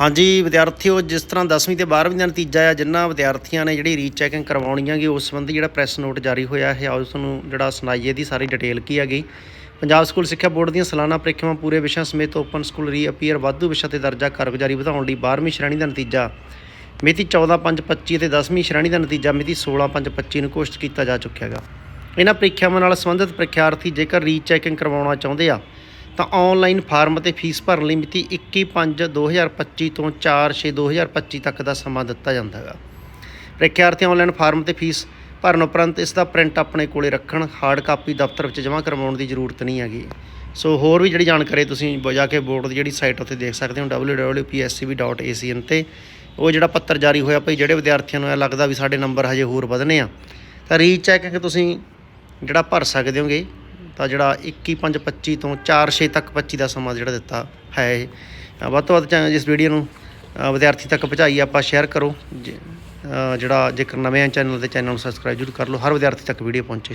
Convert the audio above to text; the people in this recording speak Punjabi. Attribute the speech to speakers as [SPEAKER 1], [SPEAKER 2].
[SPEAKER 1] ਹਾਂਜੀ, ਵਿਦਿਆਰਥੀਓ, ਜਿਸ ਤਰ੍ਹਾਂ 10ਵੀਂ ਤੇ 12ਵੀਂ ਦਾ ਨਤੀਜਾ ਆ, ਜਿਨ੍ਹਾਂ ਵਿਦਿਆਰਥੀਆਂ ਨੇ ਜਿਹੜੀ ਰੀਚੈਕਿੰਗ ਕਰਵਾਉਣੀ ਹੈਗੀ ਉਸ ਸੰਬੰਧੀ ਜਿਹੜਾ ਪ੍ਰੈਸ ਨੋਟ ਜਾਰੀ ਹੋਇਆ ਹੈ ਉਸ ਨੂੰ ਜਿਹੜਾ ਸੁਣਾਈਏ ਦੀ ਸਾਰੀ ਡਿਟੇਲ ਕੀ ਹੈਗੀ। ਪੰਜਾਬ ਸਕੂਲ ਸਿੱਖਿਆ ਬੋਰਡ ਦੀਆਂ ਸਾਲਾਨਾ ਪ੍ਰੀਖਿਆਵਾਂ ਪੂਰੇ ਵਿਸ਼ਿਆਂ ਸਮੇਤ ਓਪਨ ਸਕੂਲ ਰੀਅਪੀਅਰ ਵਾਧੂ ਵਿਸ਼ਾ ਤੇ ਦਰਜਾ ਕਾਰਗੁਜ਼ਾਰੀ ਵਧਾਉਣ ਲਈ 12ਵੀਂ ਸ਼੍ਰੇਣੀ ਦਾ ਨਤੀਜਾ। ਮਿਤੀ 14/5/25 ਅਤੇ 10ਵੀਂ ਸ਼੍ਰੇਣੀ ਦਾ ਨਤੀਜਾ ਮਿਤੀ 16/5/25 ਨੂੰ ਘੋਸ਼ਿਤ ਕੀਤਾ ਜਾ ਚੁੱਕਿਆ ਹੈਗਾ। ਇਹਨਾਂ ਪ੍ਰੀਖਿਆਵਾਂ ਨਾਲ ਸੰਬੰਧਿਤ ਪ੍ਰੀਖਿਆਰਥੀ ਜੇਕਰ ਰੀਚੈਕਿੰਗ ਕਰਵਾਉਣਾ ਚਾਹੁੰਦੇ ਆ ਤਾਂ ਆਨਲਾਈਨ ਫਾਰਮ ਅਤੇ ਫੀਸ ਭਰਨ ਲਈ ਮਿਤੀ 21/5/2025 ਤੋਂ 4/6/2025 ਤੱਕ ਦਾ ਸਮਾਂ ਦਿੱਤਾ ਜਾਂਦਾ ਹੈਗਾ। ਪ੍ਰੀਖਿਆਰਥੀ ਆਨਲਾਈਨ ਫਾਰਮ ਤੇ ਫੀਸ ਭਰਨ ਉਪਰੰਤ ਇਸ ਦਾ ਪ੍ਰਿੰਟ ਆਪਣੇ ਕੋਲੇ ਰੱਖਣ ਹਾਰਡ ਕਾਪੀ ਦਫ਼ਤਰ ਵਿੱਚ ਜਮ੍ਹਾਂ ਕਰਵਾਉਣ ਦੀ ਜ਼ਰੂਰਤ ਨਹੀਂ ਹੈਗੀ। ਸੋ ਹੋਰ ਵੀ ਜਿਹੜੀ ਜਾਣਕਾਰੀ ਤੁਸੀਂ ਬ- ਜਾ ਕੇ ਬੋਰਡ ਦੀ ਜਿਹੜੀ ਸਾਈਟ ਉੱਤੇ ਦੇਖ ਸਕਦੇ ਹੋ www.pscb.acn ਤੇ, ਉਹ ਜਿਹੜਾ ਪੱਤਰ ਜਾਰੀ ਹੋਇਆ ਭਈ, ਜਿਹੜੇ ਵਿਦਿਆਰਥੀਆਂ ਨੂੰ ਇਹ ਲੱਗਦਾ ਵੀ ਸਾਡੇ ਨੰਬਰ ਹਜੇ ਹੋਰ ਵਧਣੇ ਆ। ਤਾਂ ਰੀਚੈਕ ਕਿ ਤੁਸੀਂ ਜਿਹੜਾ ਭਰ ਸਕਦੇ ਹੋਗੇ। ਤਾਂ ਜਿਹੜਾ 21/5/25 ਤੋਂ 4/6 ਤੱਕ 25 ਦਾ ਸਮਾਂ ਜਿਹੜਾ ਦਿੱਤਾ ਹੈ ਇਹ। ਵੱਧ ਤੋਂ ਵੱਧ ਚਾ- ਇਸ ਵੀਡੀਓ ਨੂੰ ਵਿਦਿਆਰਥੀ ਤੱਕ ਪਹੁੰਚਾਈ ਆਪਾਂ ਸ਼ੇਅਰ ਕਰੋ। ਜ- ਜਿਹੜਾ ਜੇਕਰ ਨਵੇਂ ਚੈਨਲ ਤੇ, ਚੈਨਲ ਨੂੰ ਸਬਸਕ੍ਰਾਈਬ ਜ਼ਰੂਰ ਕਰ ਲਓ। ਹਰ ਵਿਦਿਆਰਥੀ ਤੱਕ ਵੀਡੀਓ ਪਹੁੰਚੇ।